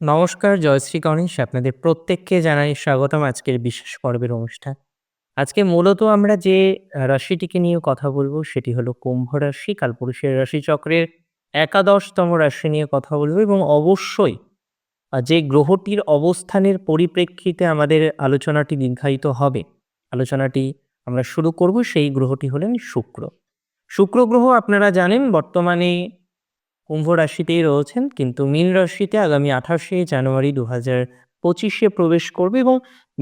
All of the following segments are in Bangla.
নমস্কার জয়শ্রী গণেশ। আপনাদের প্রত্যেককে জানাই স্বাগতম আজকের বিশেষ পর্বের অনুষ্ঠান। আজকে মূলত আমরা যে রাশিটিকে নিয়ে কথা বলব, সেটি হলো কুম্ভ রাশি, কালপুরুষের রাশিচক্রের একাদশতম রাশি নিয়ে কথা বলব এবং অবশ্যই যে গ্রহটির অবস্থানের পরিপ্রেক্ষিতে আমাদের আলোচনাটি দীর্ঘায়িত হবে। আলোচনাটি আমরা শুরু করব, সেই গ্রহটি হলেন শুক্র। শুক্র গ্রহ, আপনারা জানেন, বর্তমানে কুম্ভ রাশিতেই রয়েছেন, কিন্তু মীন রাশিতে আগামী আঠাশে জানুয়ারি দু হাজার পঁচিশে প্রবেশ করবে এবং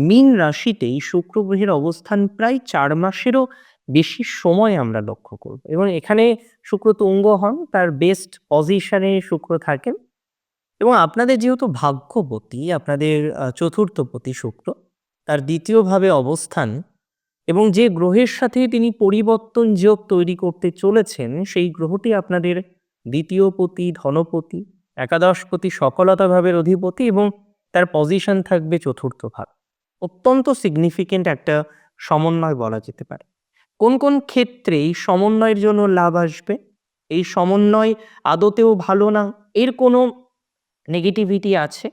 মীন রাশিতেই শুক্র গ্রহের অবস্থান প্রায় চার মাসেরও বেশি সময় আমরা লক্ষ্য করব। এবং এখানে শুক্র তুঙ্গ হন, তার বেস্ট পজিশনে শুক্র থাকেন। এবং আপনাদের যেহেতু ভাগ্যপতি, আপনাদের চতুর্থপতি শুক্র, তার দ্বিতীয়ভাবে অবস্থান এবং যে গ্রহের সাথে তিনি পরিবর্তন যোগ তৈরি করতে চলেছেন, সেই গ্রহটি আপনাদের দ্বিতীয় পতি, ধনপতি একাদশপতি সফলতা ভাবের অধিপতি এবং তার পজিশন থাকবে চতুর্থ ভাব অত্যন্ত সিগনিফিকেন্ট একটা সমন্বয় বলা যেতে পারে। কোন কোন ক্ষেত্রে এই সমন্বয়ের জন্য লাভ আসবে? এই সমন্বয় আদতেও ভালো না, এর কোনো নেগেটিভিটি আছে?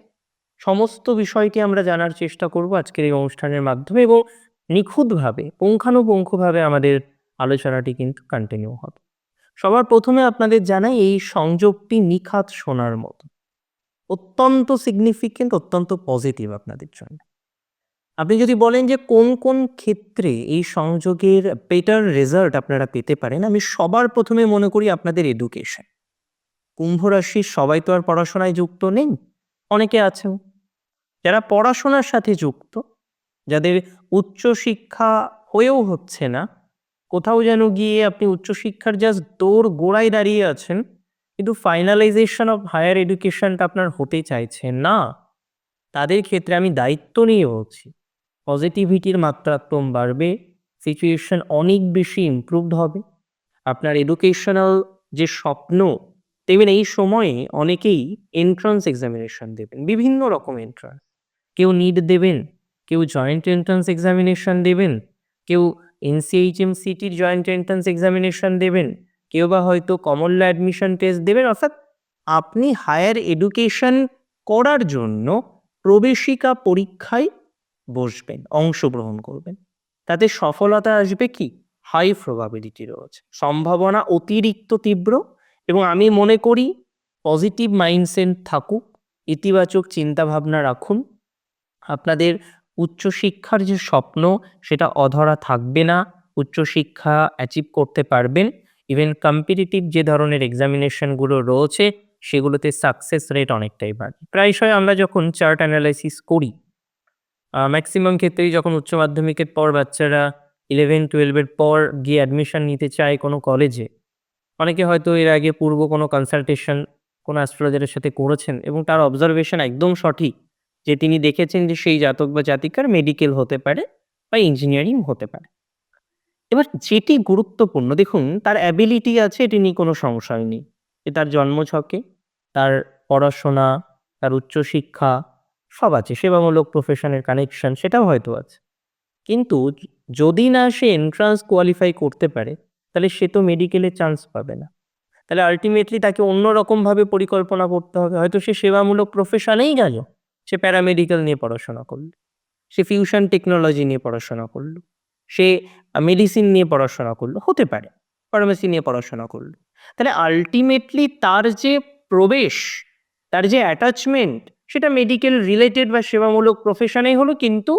সমস্ত বিষয়টি আমরা জানার চেষ্টা করব আজকের এই অনুষ্ঠানের মাধ্যমে এবং নিখুঁতভাবে, পুঙ্খানুপুঙ্খভাবে আমাদের আলোচনাটি কিন্তু কন্টিনিউ হবে। সবার প্রথমে আপনাদের জানাই এই সংযোগটি নিখাত শোনার মতো। অত্যন্ত সিগনিফিকেন্ট অত্যন্ত পজিটিভ আপনাদের জন্য। আপনি যদি বলেন যে কোন কোন ক্ষেত্রে এই সংযোগের বেটার রেজাল্ট আপনারা পেতে পারেন, আমি সবার প্রথমে মনে করি আপনাদের এডুকেশন কুম্ভ রাশির সবাই তো আর পড়াশোনায় যুক্ত নেই, অনেকে আছেন। যারা পড়াশোনার সাথে যুক্ত, যাদের উচ্চশিক্ষা হয়েও হচ্ছে না কোথাও যেন গিয়ে আপনি উচ্চশিক্ষার জাস্ট দৌড় গোড়ায় দাঁড়িয়ে আছেন, কিন্তু ফাইনালাইজেশন অফ হায়ার এডুকেশনটা আপনার হতে চাইছে না। তাদের ক্ষেত্রে আমি দায়িত্ব নিয়ে বলছি পজিটিভিটির মাত্রা একদম বাড়বে সিচুয়েশন অনেক বেশি ইমপ্রুভড হবে। আপনার এডুকেশনাল যে স্বপ্ন, দেখবেন এই সময়ে অনেকেই এন্ট্রান্স এক্সামিনেশন দেবেন, বিভিন্ন রকম এন্ট্রান্স কেউ নিট দেবেন, কেউ জয়েন্ট এন্ট্রান্স এক্সামিনেশন দেবেন, কেউ এনসিএইচএম সিটির জয়েন্ট এন্ট্রান্স এক্সামিনেশন দেবেন, কেউ বা হয়তো কমন ল অ্যাডমিশন টেস্ট দেবেন, অর্থাৎ আপনি হায়ার এডুকেশন করার জন্য প্রবেশিকা পরীক্ষায় বসবেন, অংশগ্রহণ করবেন। তাতে সফলতা আসবে কি? হাই প্রবাবিলিটি রয়েছে। সম্ভাবনা অতিরিক্ত তীব্র এবং আমি মনে করি পজিটিভ মাইন্ডসেট থাকুক, ইতিবাচক চিন্তাভাবনা রাখুন। আপনাদের উচ্চশিক্ষার যে স্বপ্ন, সেটা অধরা থাকবে না, উচ্চশিক্ষা অ্যাচিভ করতে পারবেন। ইভেন কম্পিটিটিভ যে ধরনের এক্সামিনেশনগুলো রয়েছে, সেগুলোতে সাকসেস রেট অনেকটাই বাড়ে। প্রায়শই আমরা যখন চার্ট অ্যানালাইসিস করি ম্যাক্সিমাম ক্ষেত্রেই যখন উচ্চ মাধ্যমিকের পর বাচ্চারা ইলেভেন টুয়েলভের পর গিয়ে অ্যাডমিশন নিতে চায় কোনো কলেজে অনেকে হয়তো এর আগে পূর্ব কোনো কনসালটেশন কোনো অ্যাস্ট্রোলজারের সাথে করেছেন এবং তার অবজারভেশন একদম সঠিক। যে তিনি দেখেছেন যে সেই জাতক বা জাতিকার মেডিকেল হতে পারে বা ইঞ্জিনিয়ারিং হতে পারে। এবার যেটি গুরুত্বপূর্ণ, দেখুন তার অ্যাবিলিটি আছে, এটি নিয়ে কোনো সংশয় নেই। এ তার জন্মছকে তার পড়াশোনা, তার উচ্চশিক্ষা সব আছে। সেবামূলক প্রফেশনের কানেকশন সেটাও হয়তো আছে। কিন্তু যদি না সে এন্ট্রান্স কোয়ালিফাই করতে পারে, তাহলে সে তো মেডিকেলে চান্স পাবে না। তাহলে আলটিমেটলি তাকে অন্যরকমভাবে পরিকল্পনা করতে হবে। হয়তো সে সেবামূলক প্রফেশনেই গেল। সে প্যারামেডিক্যাল নিয়ে পড়াশোনা করল। সে ফিউশন টেকনোলজি নিয়ে পড়াশোনা করল। সে মেডিসিন নিয়ে পড়াশোনা করল। হতে পারে ফার্মেসি নিয়ে পড়াশোনা করল। তাহলে আলটিমেটলি তার যে প্রবেশ, তার যে অ্যাটাচমেন্ট সেটা মেডিকেল রিলেটেড বা সেবামূলক প্রফেশনেই হলো, কিন্তু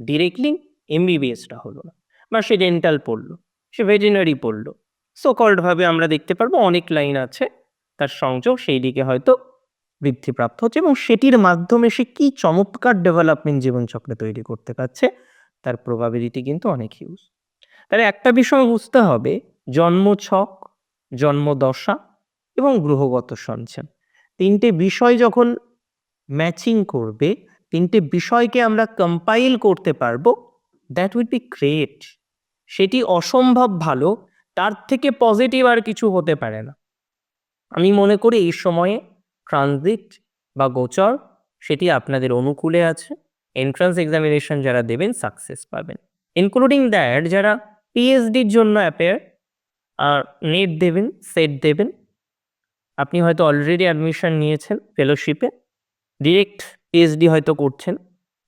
ডিরেক্টলি এমবিবিএসটা হলো না। বা সে ডেন্টাল পড়ল, সে ভেটেরিনারি পড়ল। সো কল্ডভাবে আমরা দেখতে পারব, অনেক লাইন আছে, তার সংযোগ সেই দিকে হয়তো বৃদ্ধিপ্রাপ্ত হচ্ছে এবং সেটির মাধ্যমে সে কি চমৎকার ডেভেলপমেন্ট জীবনচক্রে তৈরি করতে পারছে, তার প্রবাবিলিটি কিন্তু অনেক হিউজ তাহলে একটা বিষয় বুঝতে হবে জন্মছক জন্মদশা এবং গ্রহগত সঞ্চান তিনটে বিষয় যখন ম্যাচিং করবে, তিনটে বিষয়কে আমরা কম্পাইল করতে পারব দ্যাট উইড বি গ্রেট সেটি অসম্ভব ভালো, তার থেকে পজিটিভ আর কিছু হতে পারে না। আমি মনে করি এই সময়ে ট্রানজিট বা গোচর, সেটি আপনাদের অনুকূলে আছে। এন্ট্রান্স এক্সামিনেশন যারা দেবেন সাকসেস পাবেন। ইনক্লুডিং দ্যাট যারা পিএইচডির জন্য অ্যাপেয়ার আর নেট দেবেন সেট দেবেন, আপনি হয়তো অলরেডি অ্যাডমিশন নিয়েছেন ফেলোশিপে ডিরেক্ট পিএইচডি হয়তো করছেন।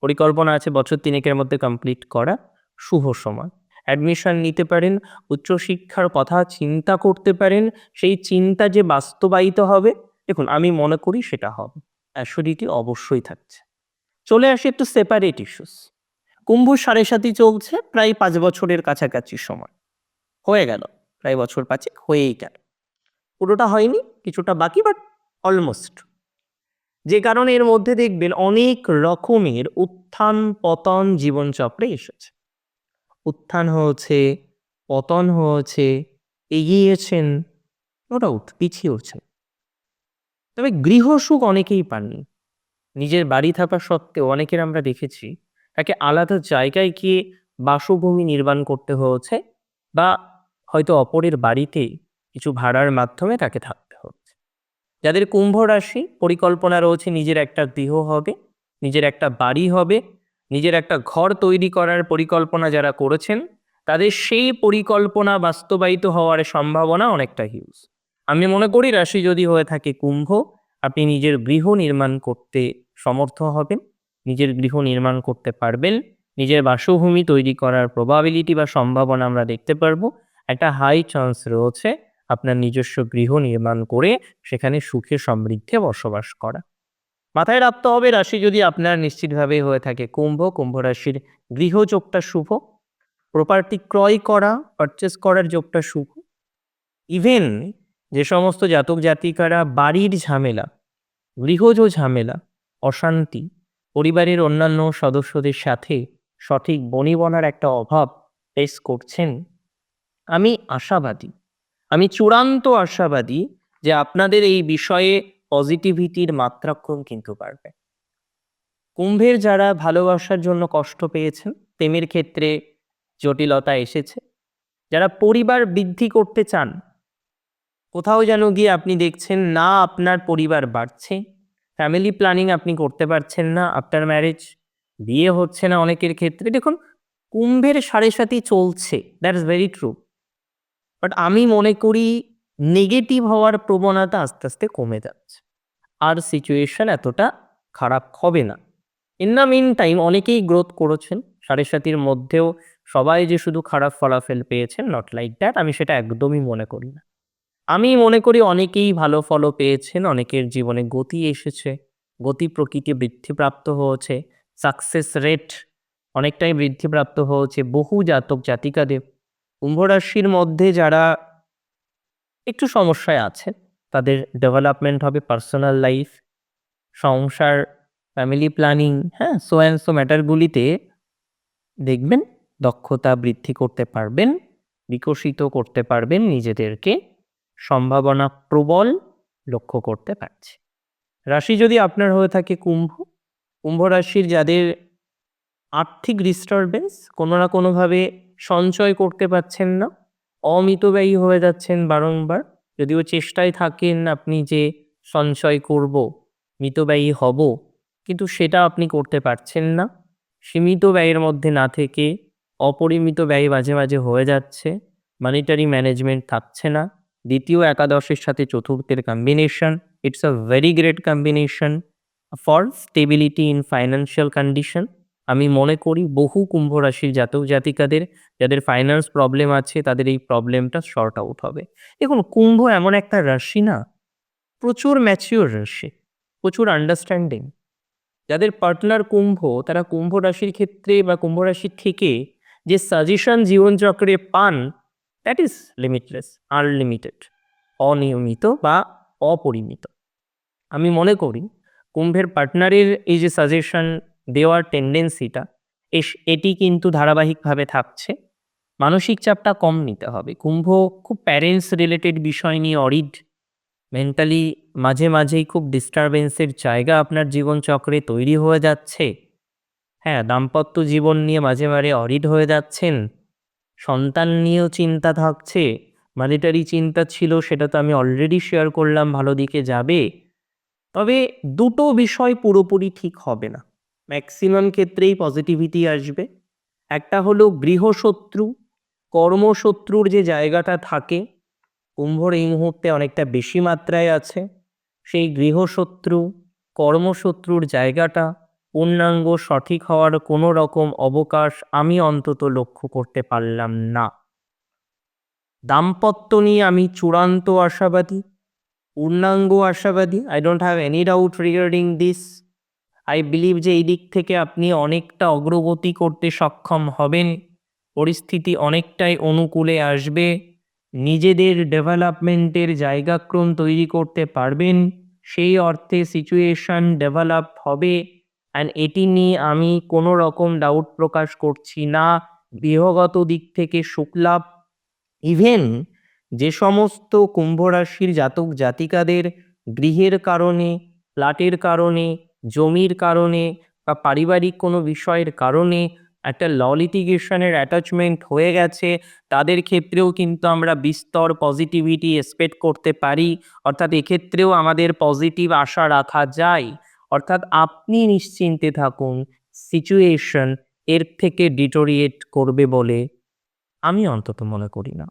পরিকল্পনা আছে বছর তিনেকের মধ্যে কমপ্লিট করা। শুভ সময়। অ্যাডমিশন নিতে পারেন, উচ্চশিক্ষার কথা চিন্তা করতে পারেন। সেই চিন্তা যে বাস্তবায়িত হবে দেখুন, আমি মনে করি সেটা হবে। অ্যাসিডিটি অবশ্যই থাকছে। চলে আসি একটু সেপারেট ইস্যুস কুম্ভ সাড়ে সাতই চলছে প্রায় পাঁচ বছরের কাছাকাছি সময়। হয়ে গেল। প্রায় বছর পাঁচেক হয়েই গেল। পুরোটা হয়নি, কিছুটা বাকি বাট অলমোস্ট যে কারণে এর মধ্যে দেখবেন অনেক রকমের উত্থান পতন জীবনচক্রে এসেছে। উত্থান হয়েছে, পতন হয়েছে, এগিয়েছেন নো ডাউট পিছিয়েওছেন তবে গৃহসুখ অনেকেই পাননি। নিজের বাড়ি থাকা সত্ত্বেও অনেকের আমরা দেখেছি, তাকে আলাদা জায়গায় গিয়ে বাসভূমি নির্মাণ করতে হয়েছে বা হয়তো অপরের বাড়িতে কিছু ভাড়ার মাধ্যমে তাকে থাকতে হচ্ছে। যাদের কুম্ভ রাশি, পরিকল্পনা রয়েছে নিজের একটা গৃহ হবে, নিজের একটা বাড়ি হবে, নিজের একটা ঘর তৈরি করার পরিকল্পনা যারা করেছেন, তাদের সেই পরিকল্পনা বাস্তবায়িত হওয়ার সম্ভাবনা অনেকটা হিউজ আমি মনে করি রাশি যদি হয়ে থাকে কুম্ভ, আপনি নিজের গৃহ নির্মাণ করতে সমর্থ হবেন, নিজের গৃহ নির্মাণ করতে পারবেন, নিজের বাসভূমি তৈরি করার প্রবাবিলিটি বা সম্ভাবনা আমরা দেখতে পারব, একটা হাই চান্স রয়েছে আপনার নিজস্ব গৃহ নির্মাণ করে সেখানে সুখে সমৃদ্ধে বসবাস করা। মাথায় রাখতে হবে রাশি যদি আপনার নিশ্চিতভাবে হয়ে থাকে কুম্ভ কুম্ভ রাশির গৃহযোগটা শুভ প্রপার্টি ক্রয় করা পারচেস করার যোগটা শুভ। ইভেন যে সমস্ত জাতক জাতিকারা বাড়ির ঝামেলা, গৃহজ ঝামেলা, অশান্তি, পরিবারের অন্যান্য সদস্যদের সাথে সঠিক বনিবনার একটা অভাব ফেস করছেন, আমি আশাবাদী। আমি চূড়ান্ত আশাবাদী যে আপনাদের এই বিষয়ে পজিটিভিটির মাত্রাক্রম কিন্তু বাড়বে। কুম্ভের যারা ভালোবাসার জন্য কষ্ট পেয়েছেন, প্রেমের ক্ষেত্রে জটিলতা এসেছে। যারা পরিবার বৃদ্ধি করতে চান কোথাও যেন গিয়ে আপনি দেখছেন, না আপনার পরিবার বাড়ছে। ফ্যামিলি প্ল্যানিং আপনি করতে পারছেন না আফটার ম্যারেজ বিয়ে হচ্ছে না অনেকের ক্ষেত্রে। দেখুন, কুম্ভের সাড়ে সাথী চলছে। দ্যাটস ভেরি ট্রু বাট আমি মনে করি নেগেটিভ হওয়ার প্রবণতা আস্তে আস্তে কমে যাচ্ছে। আর সিচুয়েশন এতটা খারাপ হবে না। ইন দ্য মিন টাইম অনেকেই গ্রোথ করেছেন। সাড়ে সাতির মধ্যেও সবাই যে শুধু খারাপ ফলাফল পেয়েছেন নট লাইক দ্যাট আমি সেটা একদমই মনে করি না। আমি মনে করি অনেকেই ভালো ফলও পেয়েছেন, অনেকের জীবনে গতি এসেছে, গতি প্রকৃতি বৃদ্ধিপ্রাপ্ত হয়েছে সাকসেস রেট অনেকটাই বৃদ্ধিপ্রাপ্ত হয়েছে, বহু জাতক জাতিকাদের। কুম্ভ রাশির মধ্যে যারা একটু সমস্যায় আছে তাদের ডেভেলপমেন্ট হবে পার্সোনাল লাইফ সংসার ফ্যামিলি প্ল্যানিং হ্যাঁ সো অ্যান্ড সো ম্যাটারগুলিতে দেখবেন দক্ষতা বৃদ্ধি করতে পারবেন, বিকশিত করতে পারবেন নিজেদেরকে। সম্ভাবনা প্রবল লক্ষ্য করতে পারছে। রাশি যদি আপনার হয়ে থাকে কুম্ভ কুম্ভ রাশির যাদের আর্থিক ডিস্টারবেন্স কোনো না কোনোভাবে সঞ্চয় করতে পারছেন না, অমিতব্যয়ী হয়ে যাচ্ছেন বারংবার, যদিও চেষ্টায় থাকেন আপনি যে সঞ্চয় করব, মিতব্যয়ী হব, কিন্তু সেটা আপনি করতে পারছেন না। সীমিত ব্যয়ের মধ্যে না থেকে অপরিমিত ব্যয় মাঝে মাঝে হয়ে যাচ্ছে মানিটারি ম্যানেজমেন্ট থাকছে না। দ্বিতীয় একাদশের সাথে চতুর্থের combination it's a very great combination for stability in financial condition আমি মনে করি বহু কুম্ভ রাশির জাতক জাতিকাদের, যাদের ফাইন্যান্স প্রবলেম আছে, তাদের এই প্রবলেমটা শর্ট আউট হবে। দেখুন, কুম্ভ এমন একটা রাশি না, প্রচুর ম্যাচিওর রাশি, প্রচুর আন্ডারস্ট্যান্ডিং যাদের পার্টনার কুম্ভ, তারা কুম্ভ রাশির ক্ষেত্রে বা কুম্ভ রাশির থেকে যে সাজেশন জীবনচক্রে পান দ্যাট ইজ লিমিটলেস আনলিমিটেড অনিয়মিত বা অপরিমিত। আমি মনে করি, কুম্ভের পার্টনারের এই যে সাজেশন দেওয়ার টেন্ডেন্সিটা এটি কিন্তু ধারাবাহিকভাবে থাকছে। মানসিক চাপটা কম নিতে হবে। কুম্ভ খুব প্যারেন্টস রিলেটেড বিষয় নিয়ে অরিড। মেন্টালি মাঝে মাঝেই খুব ডিস্টারবেন্সের জায়গা আপনার জীবনচক্রে তৈরি হয়ে যাচ্ছে। হ্যাঁ দাম্পত্য জীবন নিয়ে মাঝে মাঝে অরিড হয়ে যাচ্ছেন। সন্তান নিয়েও চিন্তা থাকছে মানিটারি চিন্তা ছিল, সেটা তো আমি অলরেডি শেয়ার করলাম, ভালো দিকে যাবে। তবে দুটো বিষয় পুরোপুরি ঠিক হবে না। ম্যাক্সিমাম ক্ষেত্রেই পজিটিভিটি আসবে। একটা হলো গৃহশত্রু, কর্মশত্রুর যে জায়গাটা থাকে, কুম্ভর এই মুহূর্তে অনেকটা বেশি মাত্রায় আছে। সেই গৃহশত্রু, কর্মশত্রুর জায়গাটা পূর্ণাঙ্গ সঠিক হওয়ার কোনো রকম অবকাশ আমি অন্তত লক্ষ্য করতে পারলাম না। দাম্পত্য নিয়ে আমি চূড়ান্ত আশাবাদী, পূর্ণাঙ্গ আশাবাদী I don't have any doubt regarding this I believe যে এই দিক থেকে আপনি অনেকটা অগ্রগতি করতে সক্ষম হবেন, পরিস্থিতি অনেকটাই অনুকূলে আসবে, নিজেদের ডেভেলপমেন্টের জায়গাক্রম তৈরি করতে পারবেন, সেই অর্থে সিচুয়েশন ডেভেলপ হবে। অ্যান্ড এটি নিয়ে আমি কোনো রকম ডাউট প্রকাশ করছি না। গৃহগত দিক থেকে শুক্লাভ ইভেন যে সমস্ত কুম্ভ রাশির জাতক জাতিকাদের গৃহের কারণে, ফ্ল্যাটের কারণে, জমির কারণে বা পারিবারিক কোনো বিষয়ের কারণে একটা ল লিটিগেশনের অ্যাটাচমেন্ট হয়ে গেছে, তাদের ক্ষেত্রেও কিন্তু আমরা বিস্তর পজিটিভিটি এক্সপেক্ট করতে পারি। অর্থাৎ এক্ষেত্রেও আমাদের পজিটিভ আশা রাখা যায়। অর্থাৎ আপনি নিশ্চিন্তে থাকুন সিচুয়েশন এর থেকে ডিটোরিয়েট করবে বলে আমি অন্তত মনে করি না।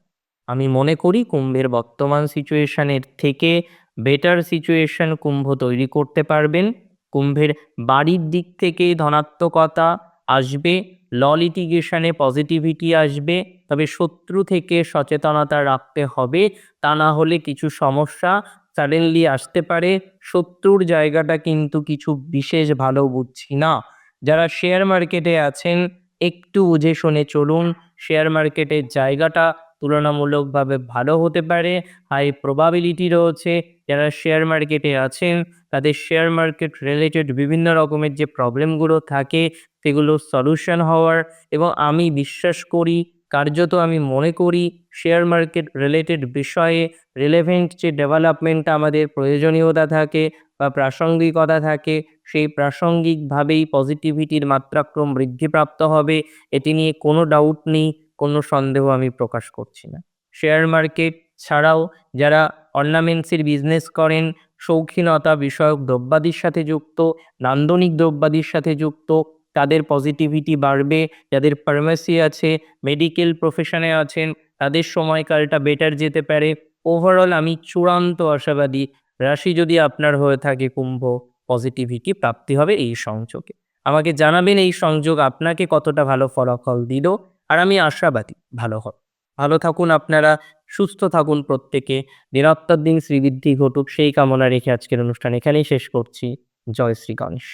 আমি মনে করি কুম্ভের বর্তমান সিচুয়েশনের থেকে বেটার সিচুয়েশন কুম্ভ তৈরি করতে পারবেন। কুম্ভের বাড়ির দিক থেকে ধনাত্মকতা আসবে ল লিটিগেশনে পজিটিভিটি আসবে, তবে শত্রু থেকে সচেতনতা রাখতে হবে। তা না হলে কিছু সমস্যা সাডেনলি আসতে পারে, শত্রুর জায়গাটা কিন্তু কিছু বিশেষ ভালো বুঝছি না। যারা শেয়ার মার্কেটে আছেন, একটু বুঝে শুনে চলুন শেয়ার মার্কেটের জায়গাটা তুলনামূলকভাবে ভালো হতে পারে হাই প্রবাবিলিটি রয়েছে। যারা শেয়ার মার্কেটে আছেন, তাদের শেয়ার মার্কেট রিলেটেড বিভিন্ন রকমের যে প্রবলেমগুলো থাকে সেগুলো সলিউশন হওয়ার এবং আমি বিশ্বাস করি কার্যত আমি মনে করি শেয়ার মার্কেট রিলেটেড বিষয়ে রিলেভেন্ট যে ডেভেলপমেন্ট আমাদের প্রয়োজনীয়তা থাকে বা প্রাসঙ্গিকতা থাকে, সেই প্রাসঙ্গিকভাবেই পজিটিভিটির মাত্রাক্রম বৃদ্ধিপ্রাপ্ত হবে, এটি নিয়ে কোনো ডাউট নেই, কোনো সন্দেহ আমি প্রকাশ করছি না। শেয়ার মার্কেট ছাড়াও যারা অর্নামেন্টসের বিজনেস করেন, শৌখিনতা বিষয়ক দ্রব্যাদির সাথে যুক্ত, নান্দনিক দ্রব্যাদির সাথে যুক্ত তাদের পজিটিভিটি বাড়বে, যাদের ফার্মেসি আছে মেডিকেল প্রফেশনে আছেন, তাদের সময়কালটা বেটার যেতে পারে। ওভারঅল আমি চূড়ান্ত আশাবাদী, রাশি যদি আপনার হয়ে থাকে কুম্ভ পজিটিভিটি প্রাপ্তি হবে এই সংযোগে। আমাকে জানাবেন এই সংযোগ আপনাকে কতটা ভালো ফলাফল দিল, আর আমি আশাবাদী, ভালো হবে। ভালো থাকুন আপনারা, সুস্থ থাকুন প্রত্যেকে নিরাত্মার দিন শ্রীবৃদ্ধি ঘটুক, সেই কামনা রেখে আজকের অনুষ্ঠান এখানেই শেষ করছি। জয় শ্রী গণেশ।